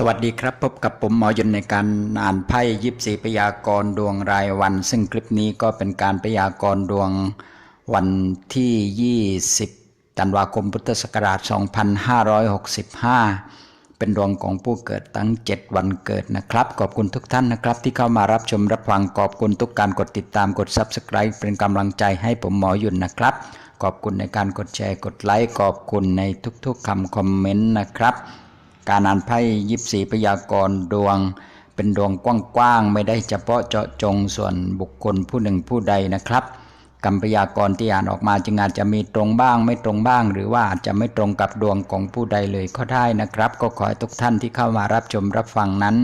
สวัสดีครับ พบกับผมหมอยนในการอ่านไพ่ยิบสีพยากรดวงรายวัน ซึ่งคลิปนี้ก็เป็นการพยากรดวงวันที่ 20ธันวาคมพุทธศักราช 2565 เป็นดวงของผู้เกิดตั้ง 7 วันเกิดนะครับ ขอบคุณทุกท่านนะครับ ที่เข้ามารับชมรับฟังขอบคุณทุกการกดติดตามกด Subscribe เป็นกำลังใจให้ผมหมอยุนนะครับ ขอบคุณในการกดแชร์กดไลค์ขอบคุณในทุกๆคำคอมเมนต์นะครับ การอ่านไพ่ยิบสีพยากรณ์ดวง เป็นดวงกว้างๆ ไม่ได้เฉพาะเจาะจงส่วนบุคคลผู้หนึ่งผู้ใดนะครับคำพยากรณ์ที่อ่านออกมาจึงอาจจะมีตรงบ้าง ไม่ตรงบ้าง หรือว่าอาจจะไม่ตรงกับดวงของผู้ใดเลยก็ได้นะครับ ก็ขอให้ทุกท่านที่เข้ามารับชมรับฟังนั้น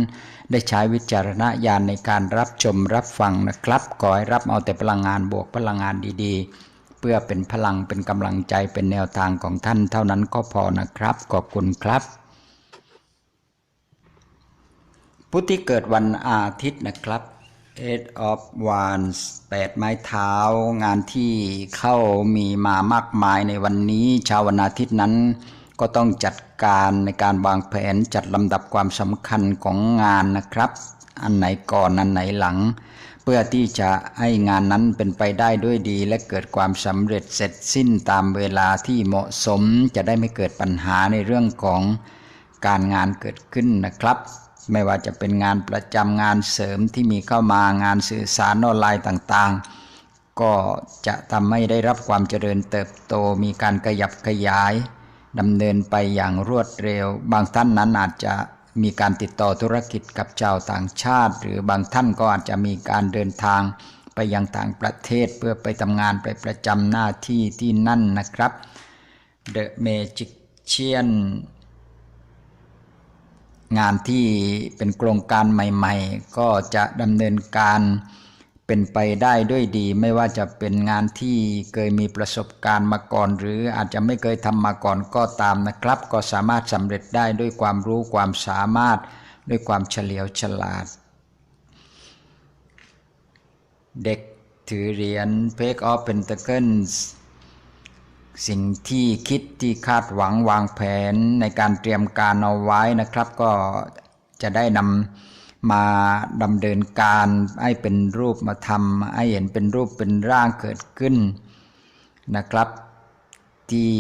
ได้ใช้วิจารณญาณในการรับชมรับฟังนะครับขอให้รับเอาแต่พลังงานบวกพลังงานดีๆ เพื่อเป็นพลังเป็นกำลังใจเป็นแนวทางของท่านเท่านั้นก็พอนะครับ ขอบคุณครับ ผู้ที่เกิดวันอาทิตย์นะครับ Eight of Wands แปดไม้เท้างานที่เข้ามีมามากมายในวันนี้ชาววันอาทิตย์นั้นก็ต้องจัดการในการวางแผนจัดลำดับความสำคัญของงานนะครับ อันไหนก่อนอันไหนหลัง เพื่อที่จะให้งานนั้นเป็นไปได้ด้วยดี และเกิดความสำเร็จเสร็จสิ้นตามเวลาที่เหมาะสม จะได้ไม่เกิดปัญหาในเรื่องของการงานเกิดขึ้นนะครับ ไม่ว่าจะเป็นงานประจำงานเสริมที่มีเข้ามางานสื่อสารออนไลน์ต่างๆ ก็จะทำให้ได้รับความเจริญเติบโตมีการขยับขยายดำเนินไปอย่างรวดเร็ว บางท่านนั้นอาจจะมีการติดต่อธุรกิจกับชาวต่างชาติ หรือบางท่านก็อาจจะมีการเดินทางไปยังต่างประเทศเพื่อไปทำงานไปประจำหน้าที่ที่นั่นนะครับ The Magician งานที่เป็นโครงการใหม่ ๆ ก็จะดำเนินการเป็นไปได้ด้วยดี ไม่ว่าจะเป็นงานที่เคยมีประสบการณ์มาก่อน หรืออาจจะไม่เคยทำมาก่อนก็ตามนะครับ ก็สามารถสำเร็จได้ด้วยความรู้ความสามารถด้วยความเฉลียวฉลาด เด็กถือเหรียญ Page of Pentacles สิ่งที่คิดที่คาดหวังวางแผนในการเตรียมการเอาไว้นะครับ ก็จะได้นำมาดำเนินการให้เป็นรูปมาทำให้เห็นเป็นรูปเป็นร่างเกิดขึ้นนะครับ ที่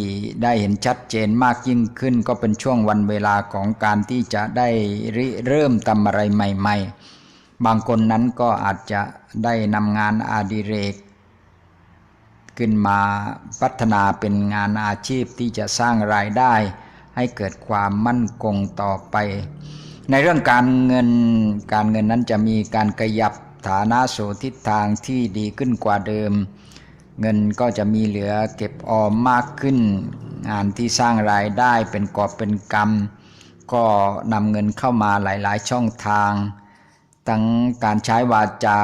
ได้เห็นชัดเจนมากยิ่งขึ้น ก็เป็นช่วงวันเวลาของการที่จะได้ริเริ่มทำอะไรใหม่ ๆ บางคนนั้นก็อาจจะได้นำงานอาดิเรก ขึ้นมาพัฒนาเป็นงานอาชีพที่จะสร้างรายได้ ให้เกิดความมั่นคงต่อไป ในเรื่องการเงินการเงินนั้นจะมีการขยับฐานะสู่ทิศทางที่ดีขึ้นกว่าเดิม เงินก็จะมีเหลือเก็บออมมากขึ้น งานที่สร้างรายได้เป็นกอบเป็นกำก็นำเงินเข้ามาหลายๆ ช่องทาง ทั้งการใช้วาจา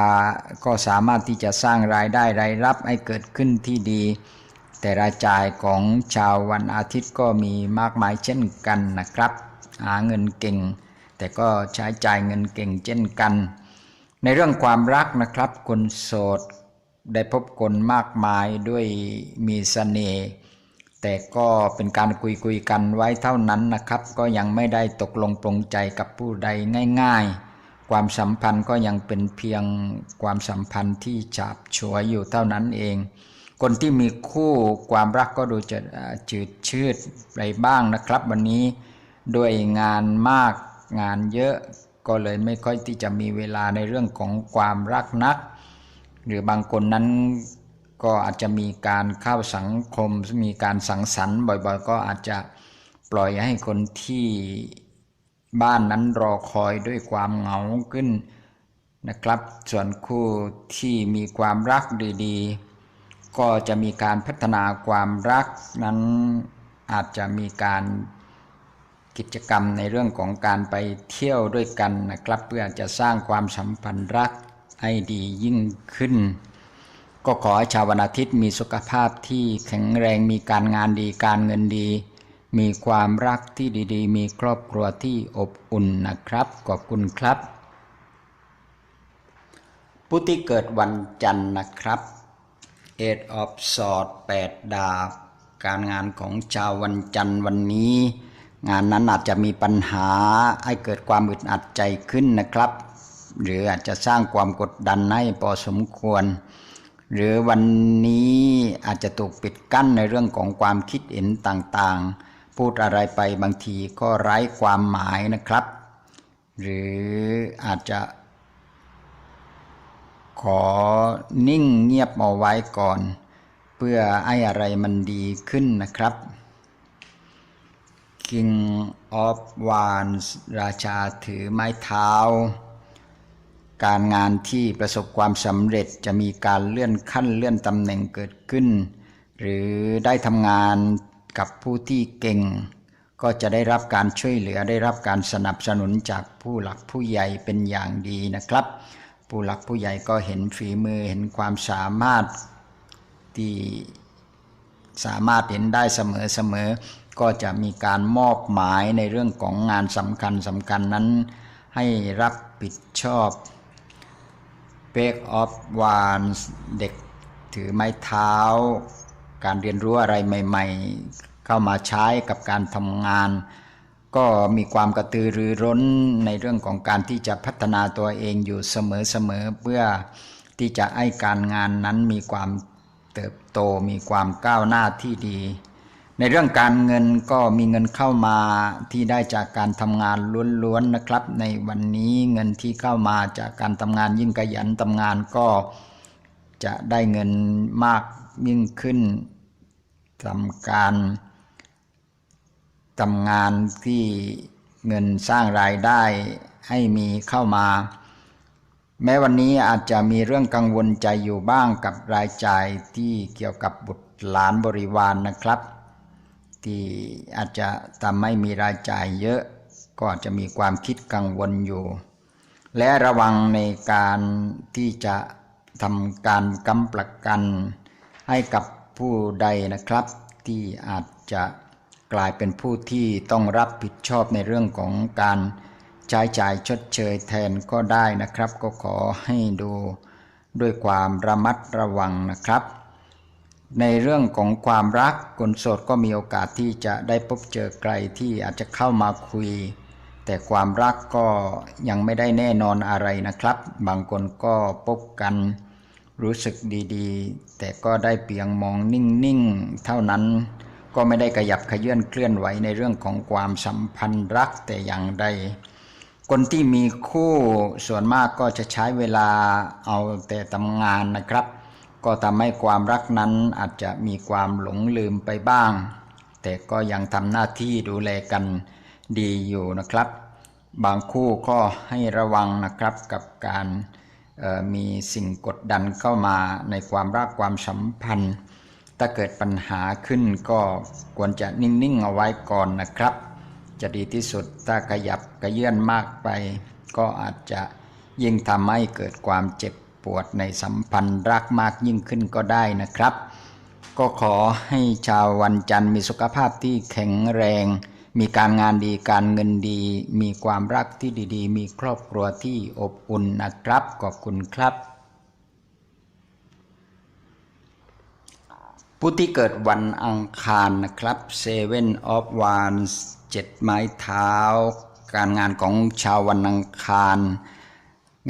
ก็สามารถที่จะสร้างรายได้รายรับให้เกิดขึ้นที่ดี แต่รายจ่ายของชาววันอาทิตย์ก็มีมากมายเช่นกันนะครับ หาเงินเก่ง แต่ก็ใช้จ่ายเงินเก่งเช่นกัน ในเรื่องความรักนะครับคนโสดได้พบคนมากมายด้วยมีเสน่ห์แต่ก็เป็นการคุยคุยกันไว้เท่านั้นนะครับ ก็ยังไม่ได้ตกลงปรงใจกับผู้ใดง่าย ๆ ความสัมพันธ์ก็ยังเป็นเพียงความสัมพันธ์ที่ฉาบฉวยอยู่เท่านั้นเอง คนที่มีคู่ความรักก็ดูจะจืดชืดไปบ้างนะครับ วันนี้ด้วยงานมากงานเยอะก็เลยไม่ค่อยที่จะมีเวลาในเรื่องของความรักนัก หรือบางคนนั้นก็อาจจะมีการเข้าสังคมมีการสังสรรค์บ่อยๆ ก็อาจจะปล่อยให้คนที่ บ้านนั้นรอคอยด้วยความเหงาขึ้นนะครับ ส่วนคู่ที่มีความรักดีๆ ก็จะมีการพัฒนาความรักนั้นอาจจะมีการกิจกรรมในเรื่องของการไปเที่ยวด้วยกันนะครับ เพื่อจะสร้างความสัมพันธ์รักให้ดียิ่งขึ้น ก็ขอให้ชาววันอาทิตย์มีสุขภาพที่แข็งแรงมีการงานดีการเงินดี มีความรักที่ดีๆ มีครอบครัวที่อบอุ่นนะครับ ขอบคุณครับ ผู้ที่เกิดวันจันทร์นะครับ Eight of Swords 8ดาบ การงานของชาววันจันทร์วันนี้ งานนั้นอาจจะมีปัญหาให้เกิดความอึดอัดใจขึ้นนะครับ หรืออาจจะสร้างความกดดันให้พอสมควร หรือวันนี้อาจจะถูกปิดกั้นในเรื่องของความคิดเห็นต่างๆ พูดอะไรไปบางทีก็ไร้ความหมายนะครับ หรืออาจจะขอนิ่งเงียบเอาไว้ก่อน เพื่อให้อะไรมันดีขึ้นนะครับ King of Wands ราชาถือไม้เท้า การงานที่ประสบความสำเร็จจะมีการเลื่อนขั้นเลื่อนตำแหน่งเกิดขึ้น หรือได้ทำงาน กับผู้ที่เก่ง ก็จะได้รับการช่วยเหลือได้รับการสนับสนุนจากผู้หลักผู้ใหญ่เป็นอย่างดีนะครับ ผู้หลักผู้ใหญ่ก็เห็นฝีมือเห็นความสามารถที่สามารถเห็นได้เสมอๆก็จะมีการมอบหมายในเรื่องของงานสำคัญสำคัญนั้น ให้รับผิดชอบ b a k of Wands เด็กถือไม้เท้า การเรียนรู้อะไรใหม่ ๆ เข้ามาใช้กับการทำงาน ก็มีความกระตือรือร้นในเรื่องของการที่จะพัฒนาตัวเองอยู่เสมอๆเพื่อที่จะให้การงานนั้นมีความเติบโตมีความก้าวหน้าที่ดี ในเรื่องการเงินก็มีเงินเข้ามาที่ได้จากการทำงานล้วนๆนะครับ ในวันนี้เงินที่เข้ามาจากการทำงานยิ่งขยันทำงานก็จะได้เงินมาก ยิ่งขึ้นทำการทำงานที่เงินสร้างรายได้ให้มีเข้ามา แม้วันนี้อาจจะมีเรื่องกังวลใจอยู่บ้างกับรายจ่ายที่เกี่ยวกับบุตรหลานบริวารนนะครับ ที่อาจจะทำให้มีรายจ่ายเยอะก็อาจจะมีความคิดกังวลอยู่ และระวังในการที่จะทำการกำประกัน ให้กับผู้ใดนะครับ ที่อาจจะกลายเป็นผู้ที่ต้องรับผิดชอบในเรื่องของการใช้จ่ายชดเชยแทนก็ได้นะครับ ก็ขอให้ดูด้วยความระมัดระวังนะครับ ในเรื่องของความรักคนโสดก็มีโอกาสที่จะได้พบเจอใครที่อาจจะเข้ามาคุย แต่ความรักก็ยังไม่ได้แน่นอนอะไรนะครับ บางคนก็พบกัน รู้สึกดีๆ แต่ก็ได้เพียงมองนิ่งๆ เท่านั้น ก็ไม่ได้ขยับขยื่นเคลื่อนไหวในเรื่องของความสัมพันธ์รักแต่อย่างใด คนที่มีคู่ส่วนมากก็จะใช้เวลาเอาแต่ทำงานนะครับ ก็ทำให้ความรักนั้นอาจจะมีความหลงลืมไปบ้าง แต่ก็ยังทำหน้าที่ดูแลกันดีอยู่นะครับ บางคู่ก็ให้ระวังนะครับกับการ มีสิ่งกดดันเข้ามาในความรักความสัมพันธ์ ถ้าเกิดปัญหาขึ้นก็ควรจะนิ่งๆเอาไว้ก่อนนะครับ จะดีที่สุดถ้าขยับกระเยื่อนมากไป ก็อาจจะยิ่งทำให้เกิดความเจ็บปวดในสัมพันธ์รักมากยิ่งขึ้นก็ได้นะครับ ก็ขอให้ชาววันจันทร์มีสุขภาพที่แข็งแรง มีการงานดีการเงินดี มีความรักที่ดีๆ มีครอบครัวที่อบอุ่นนะครับขอบคุณครับ ผู้ที่เกิดวันอังคารนะครับ Seven of Wands เจ็ดไม้เท้า การงานของชาววันอังคาร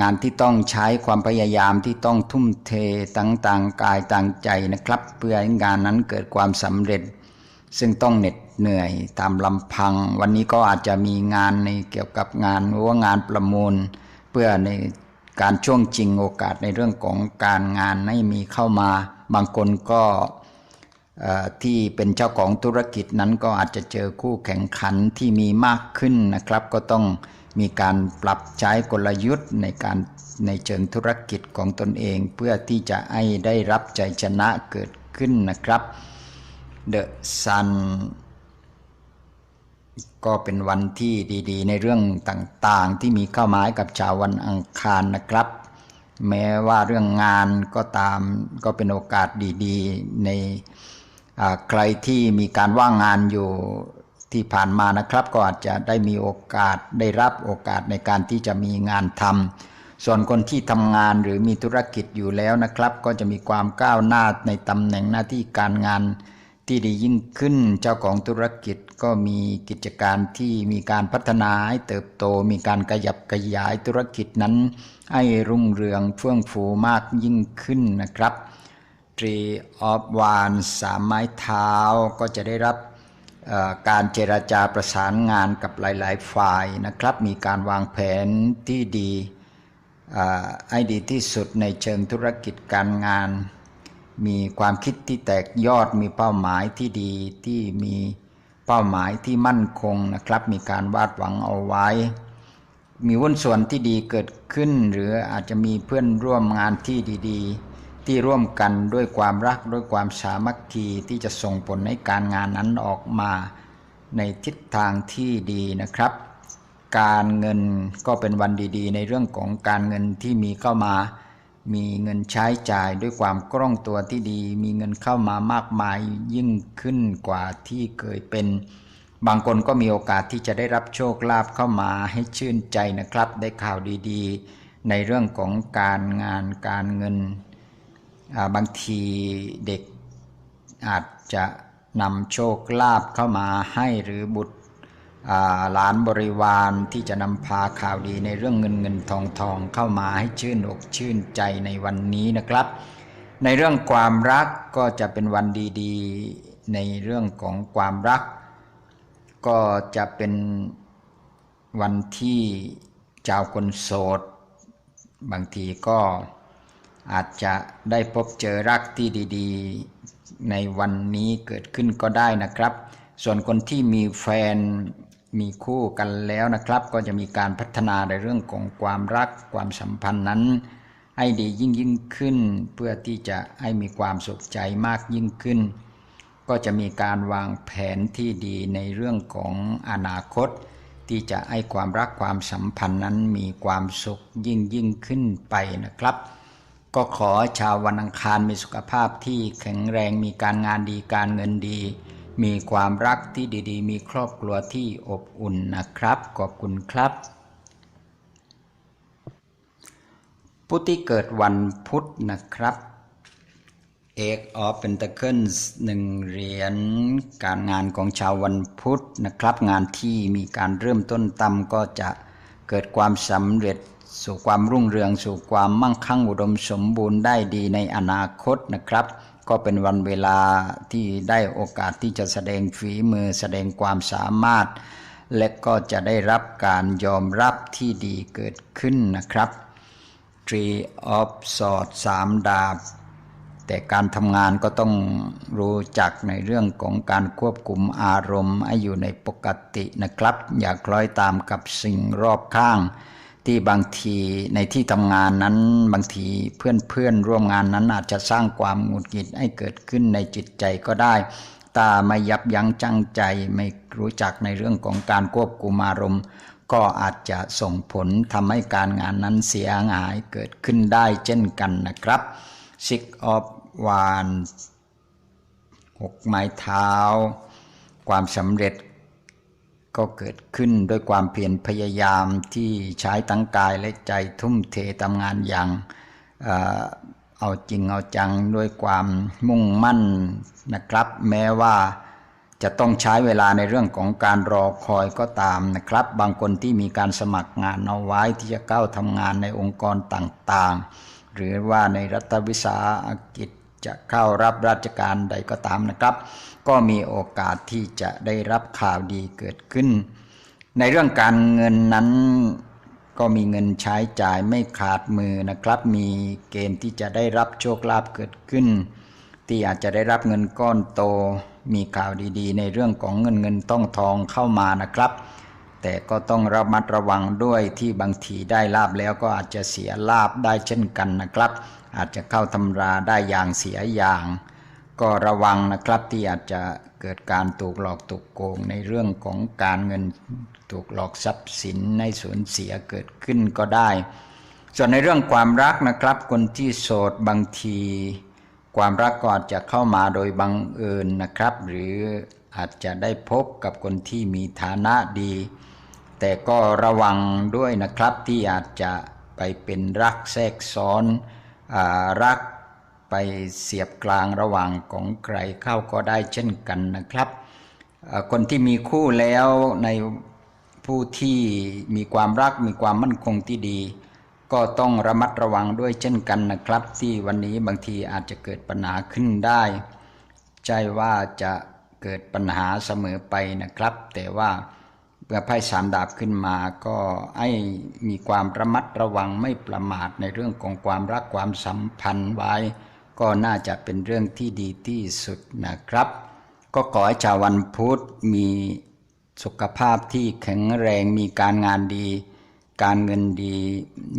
งานที่ต้องใช้ความพยายามที่ต้องทุ่มเทตั้งต่างกายต่างใจนะครับ เพื่อให้งานนั้นเกิดความสำเร็จ ซึ่งต้องเหน็ดเหนื่อยตามลำพัง วันนี้ก็อาจจะมีงานในเกี่ยวกับงานหรือว่างานประมูล เพื่อในการช่วงจริงโอกาสในเรื่องของการงานให้มีเข้ามา บางคนก็ที่เป็นเจ้าของธุรกิจนั้นก็อาจจะเจอคู่แข่งขันที่มีมากขึ้นนะครับ ก็ต้องมีการปรับใช้กลยุทธ์ในการในเชิงธุรกิจของตนเอง เพื่อที่จะให้ได้รับใจชนะเกิดขึ้นนะครับ The Sun ก็เป็นวันที่ดีๆ ในเรื่องต่างๆ ที่มีเข้ามาให้กับชาววันอังคารนะครับ แม้ว่าเรื่องงานก็ตามก็เป็นโอกาสดีๆ ในใครที่มีการว่างงานอยู่ที่ผ่านมานะครับ ก็อาจจะได้มีโอกาสได้รับโอกาสในการที่จะมีงานทำส่วนคนที่ทำงานหรือมีธุรกิจอยู่แล้วนะครับ ก็จะมีความก้าวหน้าในตำแหน่งหน้าที่การงาน ที่ดียิ่งขึ้น เจ้าของธุรกิจก็มีกิจการที่มีการพัฒนาให้เติบโต มีการขยับขยายธุรกิจนั้น ให้รุ่งเรืองเฟื่องฟูมากยิ่งขึ้นนะครับ Tree of w a n สามไม้เท้าก็จะได้รับการเจราจาประสานงานกับหลาย ๆ ฝ่ายนะครับ มีการวางแผนที่ดีอ่าให้ดีที่สุดในเชิงธุรกิจการงาน มีความคิดที่แตกยอดมีเป้าหมายที่ดีที่มีเป้าหมายที่มั่นคงนะครับ มีการวาดหวังเอาไว้ มีวุ้นส่วนที่ดีเกิดขึ้น หรืออาจจะมีเพื่อนร่วมงานที่ดีๆ ที่ร่วมกันด้วยความรักด้วยความสามัคคีที่จะส่งผลให้การงานนั้นออกมา ในทิศทางที่ดีนะครับ การเงินก็เป็นวันดีๆ ในเรื่องของการเงินที่มีเข้ามา มีเงินใช้จ่ายด้วยความคล่องตัวที่ดี มีเงินเข้ามามากมายยิ่งขึ้นกว่าที่เคยเป็น บางคนก็มีโอกาสที่จะได้รับโชคลาภเข้ามาให้ชื่นใจนะครับ ได้ข่าวดีๆ ในเรื่องของการงานการเงินาบางทีเด็กอาจจะนำโชคลาภเข้ามาให้หรือบุตร หลานบริวารที่จะนำพาข่าวดีในเรื่องเงินเงินทองทองเข้ามาให้ชื่นอกชื่นใจในวันนี้นะครับ ในเรื่องความรักก็จะเป็นวันดีๆในเรื่องของความรัก ก็จะเป็นวันที่เจ้าคนโสด บางทีก็อาจจะได้พบเจอรักที่ดีๆ ในวันนี้เกิดขึ้นก็ได้นะครับ ส่วนคนที่มีแฟน มีคู่กันแล้วนะครับ ก็จะมีการพัฒนาในเรื่องของความรักความสัมพันธ์นั้น ให้ดียิ่งยิ่งขึ้น เพื่อที่จะให้มีความสุขใจมากยิ่งขึ้น ก็จะมีการวางแผนที่ดีในเรื่องของอนาคต ที่จะให้ความรักความสัมพันธ์นั้นมีความสุขยิ่งยิ่งขึ้นไปนะครับ ก็ขอชาววันอังคารมีสุขภาพที่แข็งแรงมีการงานดีการเงินดี มีความรักที่ดี ๆ มีครอบครัวที่อบอุ่นนะครับ ขอบคุณครับ ผู้ที่เกิดวันพุธนะครับเอกออฟเป็นตะเคิลหนึ่งเหรียญการงานของชาววันพุธนะครับ งานที่มีการเริ่มต้นต่ำก็จะเกิดความสำเร็จสู่ความรุ่งเรือง สู่ความมั่งคั่งอุดมสมบูรณ์ได้ดีในอนาคตนะครับ ก็เป็นวันเวลาที่ได้โอกาสที่จะแสดงฝีมือแสดงความสามารถ และก็จะได้รับการยอมรับที่ดีเกิดขึ้นนะครับ Tree of Sword สามดาบ แต่การทำงานก็ต้องรู้จักในเรื่องของการควบคุมอารมณ์ให้อยู่ในปกตินะครับ อย่าคล้อยตามกับสิ่งรอบข้าง ที่บางทีในที่ทำงานนั้นบางทีเพื่อนเพื่อนๆร่วมงานนั้นอาจจะสร้างความหงุดหงิดให้เกิดขึ้นในจิตใจก็ได้ตาไม่ยับยั้งชั่งใจไม่รู้จักในเรื่องของการควบคุมอารมณ์ ก็อาจจะส่งผลทำให้การงานนั้นเสียหายเกิดขึ้นได้เช่นกันนะครับ Six of Wands หกไม้เท้า ความสำเร็จ ก็เกิดขึ้นด้วยความเพียรพยายามที่ใช้ทั้งกายและใจทุ่มเททำงานอย่างเอาจริงเอาจังด้วยความมุ่งมั่นนะครับ แม้ว่าจะต้องใช้เวลาในเรื่องของการรอคอยก็ตามนะครับ บางคนที่มีการสมัครงานเอาไว้ที่จะเข้าทำงานในองค์กรต่างๆ หรือว่าในรัฐวิสาหกิจ จะเข้ารับราชการใดก็ตามนะครับ ก็มีโอกาสที่จะได้รับข่าวดีเกิดขึ้น ในเรื่องการเงินนั้นก็มีเงินใช้จ่ายไม่ขาดมือนะครับ มีเกณฑ์ที่จะได้รับโชคลาภเกิดขึ้น ที่อาจจะได้รับเงินก้อนโต มีข่าวดีๆ ในเรื่องของเงินเงินต้องทองเข้ามานะครับ แต่ก็ต้องระมัดระวังด้วยที่บางทีได้ลาบแล้วก็อาจจะเสียลาบได้เช่นกันนะครับ อาจจะเข้าตำราได้อย่างเสียอย่าง ก็ระวังนะครับที่อาจจะเกิดการถูกหลอกถูกโกงในเรื่องของการเงินถูกหลอกทรัพย์สินในสูญเสียเกิดขึ้นก็ได้ ส่วนในเรื่องความรักนะครับ คนที่โสดบางที ความรักก็อาจจะเข้ามาโดยบังเอิญนะครับ หรืออาจจะได้พบกับคนที่มีฐานะดี แต่ก็ระวังด้วยนะครับที่อาจจะไปเป็นรักแทรกซ้อน รักไปเสียบกลางระหว่างของใครเข้าก็ได้เช่นกันนะครับ คนที่มีคู่แล้วในผู้ที่มีความรักมีความมั่นคงที่ดี ก็ต้องระมัดระวังด้วยเช่นกันนะครับ ที่วันนี้บางทีอาจจะเกิดปัญหาขึ้นได้ ใช่ว่าจะเกิดปัญหาเสมอไปนะครับ แต่ว่า เมื่อไพ่สามดาบขึ้นมาก็ให้มีความระมัดระวังไม่ประมาทในเรื่องของความรักความสัมพันธ์ไว้ ก็น่าจะเป็นเรื่องที่ดีที่สุดนะครับ ก็ขอให้ชาววันพุธมีสุขภาพที่แข็งแรงมีการงานดี การเงินดี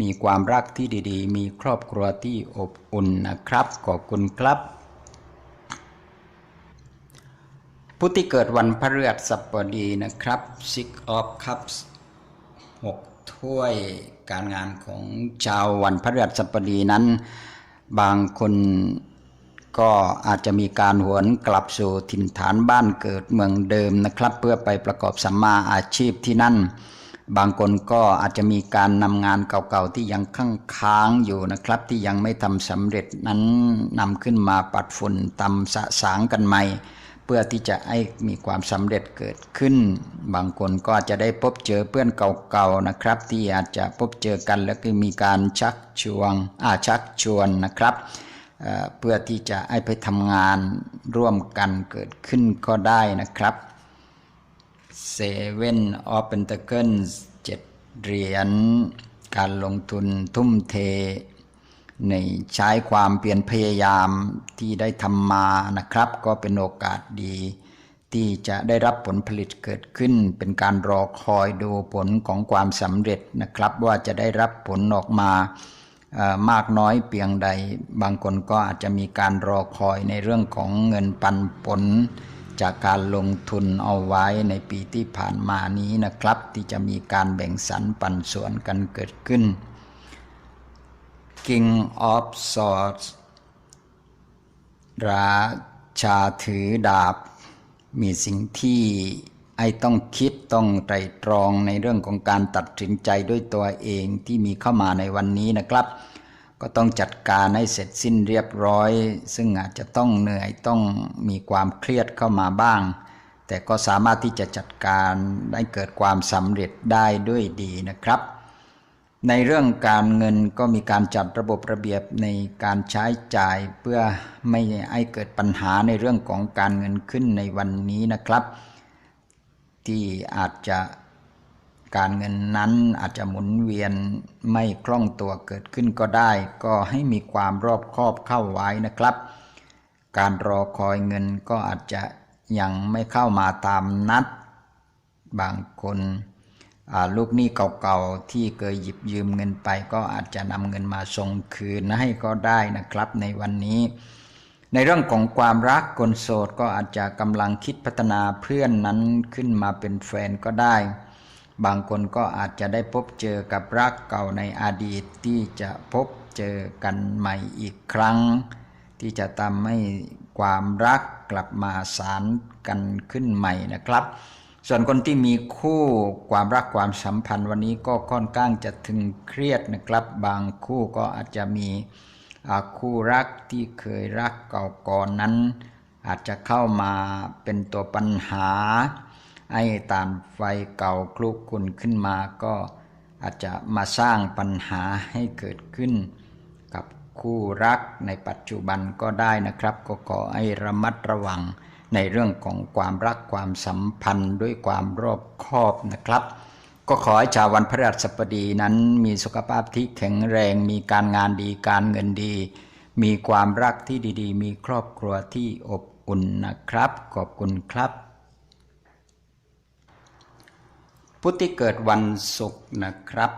มีความรักที่ดีๆ มีครอบครัวที่อบอุ่นนะครับ ขอบคุณครับ ผู้ที่เกิดวันพฤหัสบดีนะครับ Six of Cups หกถ้วยการงานของชาววันพฤหัสบดีนั้น บางคนก็อาจจะมีการหวนกลับสู่ถิ่นฐานบ้านเกิดเมืองเดิมนะครับ เพื่อไปประกอบสัมมาอาชีพที่นั่น บางคนก็อาจจะมีการนำงานเก่าๆที่ยังค้างค้างอยู่นะครับ ที่ยังไม่ทำสำเร็จนั้นนำขึ้นมาปัดฝุ่นตำสะสางกันใหม่ เพื่อที่จะให้มีความสำเร็จเกิดขึ้น บางคนก็จะได้พบเจอเพื่อนเก่าๆนะครับ ที่อาจจะพบเจอกันแล้วก็มีการชักชวนอาชักชวนนะครับเพื่อที่จะให้ไปทำงานร่วมกันเกิดขึ้นก็ได้นะครับเซเว่นออฟเปนตะเกิลเจ็ดเหรียญการลงทุนทุ่มเท ในใช้ความเปลี่ยนพยายามที่ได้ทำมานะครับ ก็เป็นโอกาสดี ที่จะได้รับผลผลิตเกิดขึ้น เป็นการรอคอยดูผลของความสำเร็จนะครับ ว่าจะได้รับผลออกมามากน้อยเพียงใด บางคนก็อาจจะมีการรอคอยในเรื่องของเงินปันผล จากการลงทุนเอาไว้ในปีที่ผ่านมานี้นะครับ ที่จะมีการแบ่งสรรปันส่วนกันเกิดขึ้น King of Swords ราชาถือดาบ มีสิ่งที่ไอต้องคิดต้องไตรตรองในเรื่องของการตัดสินใจด้วยตัวเองที่มีเข้ามาในวันนี้นะครับ ก็ต้องจัดการให้เสร็จสิ้นเรียบร้อย ซึ่งอาจจะต้องเหนื่อยต้องมีความเครียดเข้ามาบ้าง แต่ก็สามารถที่จะจัดการได้เกิดความสำเร็จได้ด้วยดีนะครับ ในเรื่องการเงินก็มีการจัดระบบระเบียบในการใช้จ่ายเพื่อไม่ให้เกิดปัญหาในเรื่องของการเงินขึ้นในวันนี้นะครับ ที่อาจจะการเงินนั้นอาจจะหมุนเวียนไม่คล่องตัวเกิดขึ้นก็ได้ ก็ให้มีความรอบคอบเข้าไว้นะครับ การรอคอยเงินก็อาจจะยังไม่เข้ามาตามนัด บางคน ลูกหนี้เก่าๆที่เคยหยิบยืมเงินไป ก็อาจจะนำเงินมาส่งคืนให้ก็ได้นะครับในวันนี้ ในเรื่องของความรักคนโสดก็อาจจะกำลังคิดพัฒนาเพื่อนนั้นขึ้นมาเป็นแฟนก็ได้ บางคนก็อาจจะได้พบเจอกับรักเก่าในอดีตที่จะพบเจอกันใหม่อีกครั้ง ที่จะทำให้ความรักกลับมาสารกันขึ้นใหม่นะครับ ส่วนคนที่มีคู่ความรักความสัมพันธ์วันนี้ก็ค่อนข้างจะถึงเครียดนะครับ บางคู่ก็อาจจะมีคู่รักที่เคยรักเก่าก่อนนั้น อาจจะเข้ามาเป็นตัวปัญหาให้ตานไฟเก่าคลุกคุนขึ้นมาก็อาจจะมาสร้างปัญหาให้เกิดขึ้น กับคู่รักในปัจจุบันก็ได้นะครับ ก็ขอให้ระมัดระวัง ในเรื่องของความรักความสัมพันธ์ด้วยความรอบคอบนะครับ ก็ขอให้ชาววันพฤหัสบดีนั้นมีสุขภาพที่แข็งแรง มีการงานดีการเงินดี มีความรักที่ดีๆ มีครอบครัวที่อบอุ่นนะครับ ขอบคุณครับผู้ที่เกิดวันศุกร์นะครับ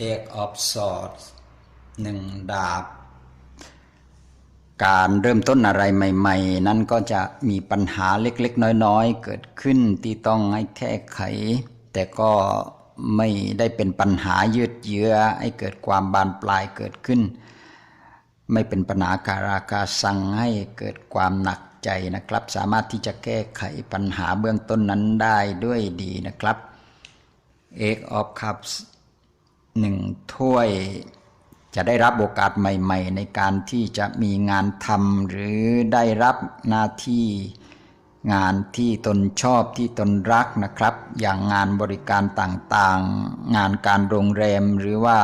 Eight of Swords หนึ่งดาบ การเริ่มต้นอะไรใหม่ ๆ นั้นก็จะมีปัญหาเล็กๆ น้อยๆ เกิดขึ้นที่ต้องให้แก้ไข แต่ก็ไม่ได้เป็นปัญหายืดเยื้อให้เกิดความบานปลายเกิดขึ้น ไม่เป็นปัญหาการาคาสั่งให้เกิดความหนักใจนะครับ สามารถที่จะแก้ไขปัญหาเบื้องต้นนั้นได้ด้วยดีนะครับ Eight of Cups หนึ่งถ้วย จะได้รับโอกาสใหม่ ๆ ในการที่จะมีงานทำหรือได้รับหน้าที่งานที่ตนชอบที่ตนรักนะครับ อย่างงานบริการต่างๆ งานการโรงแรมหรือว่า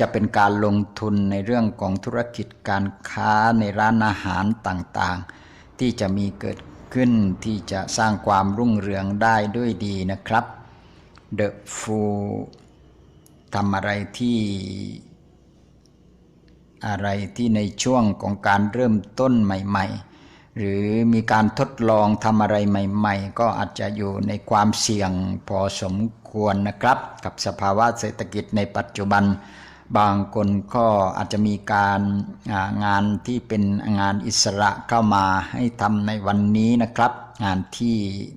จะเป็นการลงทุนในเรื่องของธุรกิจการค้าในร้านอาหารต่างๆ ที่จะมีเกิดขึ้นที่จะสร้างความรุ่งเรืองได้ด้วยดีนะครับ The Fool ทำอะไรที่ อะไรที่ในช่วงของการเริ่มต้นใหม่ ๆ หรือมีการทดลองทำอะไรใหม่ ๆ ก็อาจจะอยู่ในความเสี่ยงพอสมควรนะครับ กับสภาวะเศรษฐกิจในปัจจุบัน บางคนก็อาจจะมีการงานที่เป็นงานอิสระเข้ามาให้ทำในวันนี้นะครับ งานที่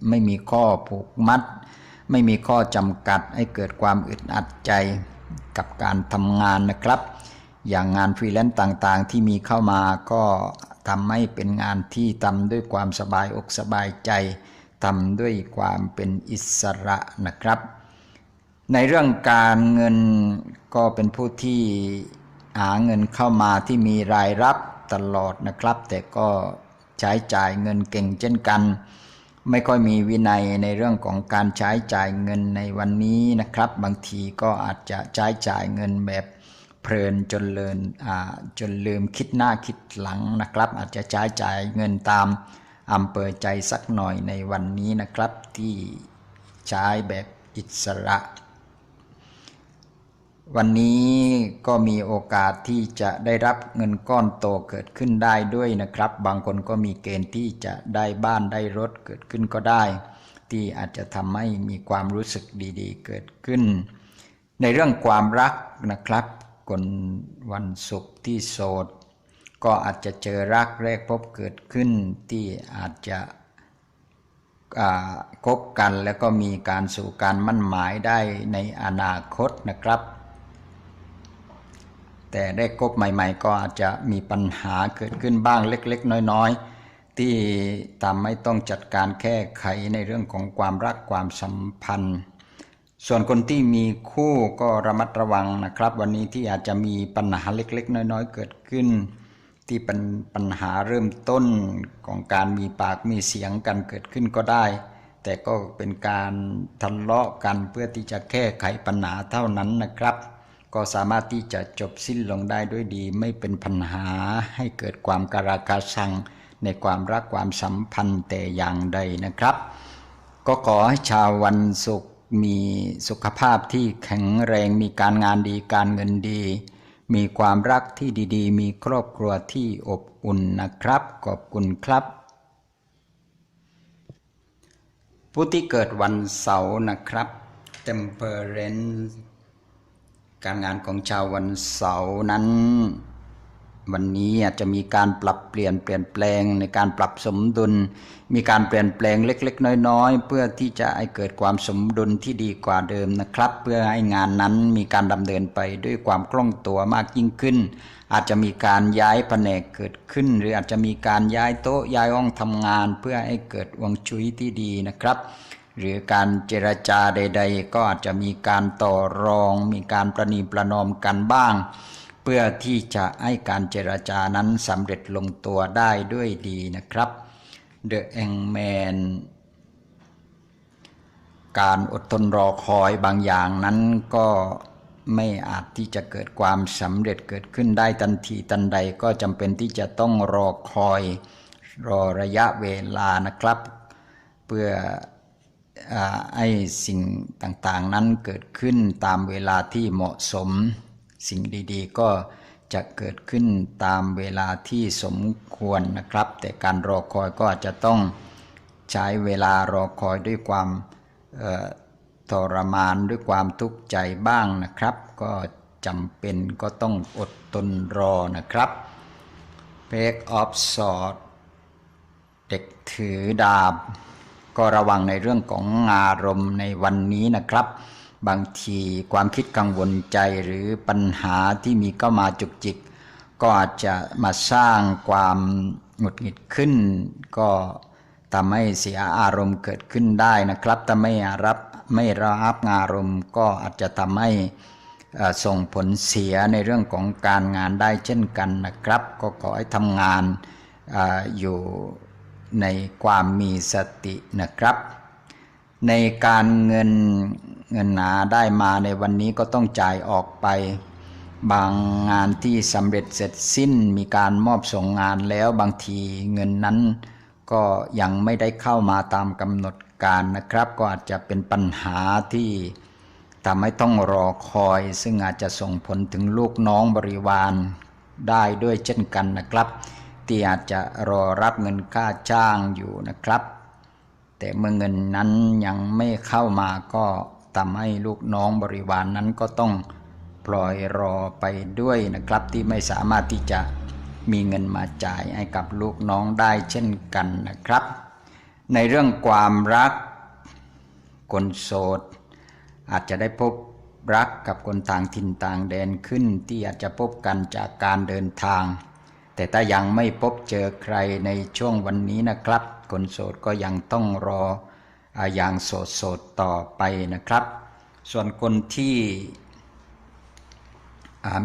ไม่มีข้อผูกมัด ไม่มีข้อจำกัดให้เกิดความอึดอัดใจกับการทำงานนะครับ อย่างงานฟรีแลนซ์ต่างๆ ที่มีเข้ามาก็ทำให้เป็นงานที่ทำด้วยความสบายอกสบายใจทำด้วยความเป็นอิสระนะครับ ในเรื่องการเงินก็เป็นผู้ที่หาเงินเข้ามาที่มีรายรับตลอดนะครับ แต่ก็ใช้จ่ายเงินเก่งเช่นกัน ไม่ค่อยมีวินัยในเรื่องของการใช้จ่ายเงินในวันนี้นะครับ บางทีก็อาจจะใช้จ่ายเงินแบบ เพลินจนเลินจนลืมคิดหน้าคิดหลังนะครับ อาจจะใช้จ่ายเงินตามอำเภอใจสักหน่อยในวันนี้นะครับที่ใช้แบบอิสระ วันนี้ก็มีโอกาสที่จะได้รับเงินก้อนโตเกิดขึ้นได้ด้วยนะครับ บางคนก็มีเกณฑ์ที่จะได้บ้านได้รถเกิดขึ้นก็ได้ ที่อาจจะทำให้มีความรู้สึกดีๆ เกิดขึ้น ในเรื่องความรักนะครับ คนวันศุกร์ที่โสด ก็อาจจะเจอรักแรกพบเกิดขึ้นที่อาจจะคบกันแล้วก็มีการสู่การมั่นหมายได้ในอนาคตนะครับ แต่ได้คบใหม่ ๆ ก็อาจจะมีปัญหาเกิดขึ้นบ้างเล็ก ๆ น้อย ๆ ที่ทำให้ต้องจัดการแก้ไขในเรื่องของความรักความสัมพันธ์ ส่วนคนที่มีคู่ก็ระมัดระวังนะครับ วันนี้ที่อาจจะมีปัญหาเล็กๆ น้อยๆ เกิดขึ้น ที่เป็นปัญหาเริ่มต้นของการมีปากมีเสียงกันเกิดขึ้นก็ได้ แต่ก็เป็นการทะเลาะกันเพื่อที่จะแก้ไขปัญหาเท่านั้นนะครับ ก็สามารถที่จะจบสิ้นลงได้ด้วยดี ไม่เป็นปัญหาให้เกิดความการากาชัง ในความรักความสัมพันธ์แต่อย่างใดนะครับ ก็ขอให้ชาววันศุกร์ มีสุขภาพที่แข็งแรง มีการงานดีการเงินดี มีความรักที่ดีๆ มีครอบครัวที่อบอุ่นนะครับ ขอบคุณครับ ผู้ที่เกิดวันเสาร์นะครับ Temperance การงานของชาววันเสาร์นั้น วันนี้อาจจะมีการปรับเปลี่ยนเปลี่ยนแปลงในการปรับสมดุล มีการเปลี่ยนแปลงเล็ก ๆ น้อย ๆ เพื่อที่จะให้เกิดความสมดุลที่ดีกว่าเดิมนะครับ เพื่อให้งานนั้นมีการดำเนินไปด้วยความคล่องตัวมากยิ่งขึ้น อาจจะมีการย้ายแผนกเกิดขึ้น หรืออาจจะมีการย้ายโต๊ะย้ายห้องทำงาน เพื่อให้เกิดวงชุยที่ดีนะครับหรือการเจรจาใด ๆ ก็อาจจะมีการต่อรอง มีการประนีประนอมกันบ้าง พื่อที่จะให้การเจรจานั้นสำเร็จลงตัวได้ด้วยดีนะครับ The Hangman การอดทนรอคอยบางอย่างนั้นก็ไม่อาจที่จะเกิดความสำเร็จเกิดขึ้นได้ทันทีทันใดก็จำเป็นที่จะต้องรอคอยรอระยะเวลานะครับ เพื่อให้สิ่งต่างๆนั้นเกิดขึ้นตามเวลาที่เหมาะสม สิ่งดีๆ ก็จะเกิดขึ้นตามเวลาที่สมควรนะครับ แต่การรอคอยก็อาจจะต้องใช้เวลารอคอยด้วยความทรมานด้วยความทุกข์ใจบ้างนะครับ ก็จำเป็นก็ต้องอดทนรอนะครับ p a k of Sword เด็กถือดาบ ก็ระวังในเรื่องของอารมณ์ในวันนี้นะครับ บางทีความคิดกังวลใจหรือปัญหาที่มีเข้ามาจุกจิก ก็อาจจะมาสร้างความหงุดหงิดขึ้น ก็ทำให้เสียอารมณ์เกิดขึ้นได้นะครับถ้าไม่รับไม่รับอารมณ์ก็อาจจะทำให้ส่งผลเสียในเรื่องของการงานได้เช่นกันนะครับ ก็ขอให้ทำงานออยู่ในความมีสตินะครับ ในการเงิน เงินหนาได้มาในวันนี้ก็ต้องจ่ายออกไป บางงานที่สำเร็จเสร็จสิ้นมีการมอบส่งงานแล้วบางทีเงินนั้นก็ยังไม่ได้เข้ามาตามกำหนดการนะครับ ก็อาจจะเป็นปัญหาที่ทำให้ต้องรอคอย ซึ่งอาจจะส่งผลถึงลูกน้องบริวารได้ด้วยเช่นกันนะครับ ที่อาจจะรอรับเงินค่าจ้างอยู่นะครับ แต่เมื่อเงินนั้นยังไม่เข้ามาก็ ทำให้ลูกน้องบริวารนนั้นก็ต้องปล่อยรอไปด้วยนะครับที่ไม่สามารถที่จะมีเงินมาจ่ายให้กับลูกน้องได้เช่นกันนะครับ ในเรื่องความรักคนโสด อาจจะได้พบรักกับคนต่างถิ่นต่างแดนขึ้นที่อาจจะพบกันจากการเดินทาง แต่ถ้ายังไม่พบเจอใครในช่วงวันนี้นะครับ คนโสดก็ยังต้องรอ อย่างโสดโสดๆต่อไปนะครับ ส่วนคนที่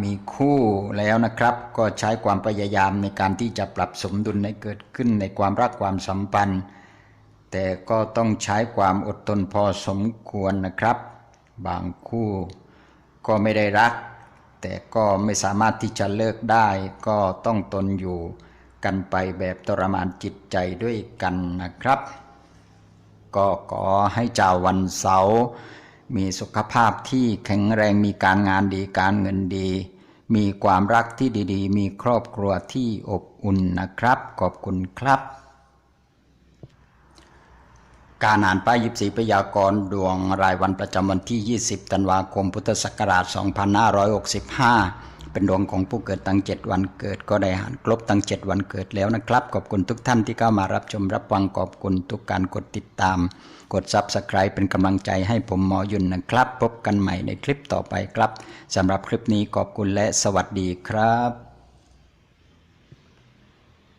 มีคู่แล้วนะครับก็ใช้ความพยายามในการที่จะปรับสมดุลให้เกิดขึ้นในความรักความสัมพันธ์ แต่ก็ต้องใช้ความอดทนพอสมควรนะครับ บางคู่ก็ไม่ได้รัก แต่ก็ไม่สามารถที่จะเลิกได้ ก็ต้องทนอยู่กันไปแบบทรมานจิตใจด้วยกันนะครับ ก็ขอให้เจ้าวันเสาร์มีสุขภาพที่แข็งแรงมีการงานดีการเงินดี มีความรักที่ดีๆ มีครอบครัวที่อบอุ่นนะครับ ขอบคุณครับ การอ่านป้ายยิบสีพยากรณ์ดวงรายวันประจำวันที่ 20 ธันวาคม พุทธศักราช 2565 เป็นดวงของผู้เกิดตั้งเจ็ดวันเกิด ก็ได้หานครบตั้งเจ็ดวันเกิดแล้วนะครับ ขอบคุณทุกท่านที่เข้ามารับชมรับฟังขอบคุณทุกการกดติดตาม กดซับสไคร b e เป็นกำลังใจให้ผมหมอยุนนะครับ พบกันใหม่ในคลิปต่อไปครับสำหรับคลิปนี้ขอบคุณและสวัสดีครับ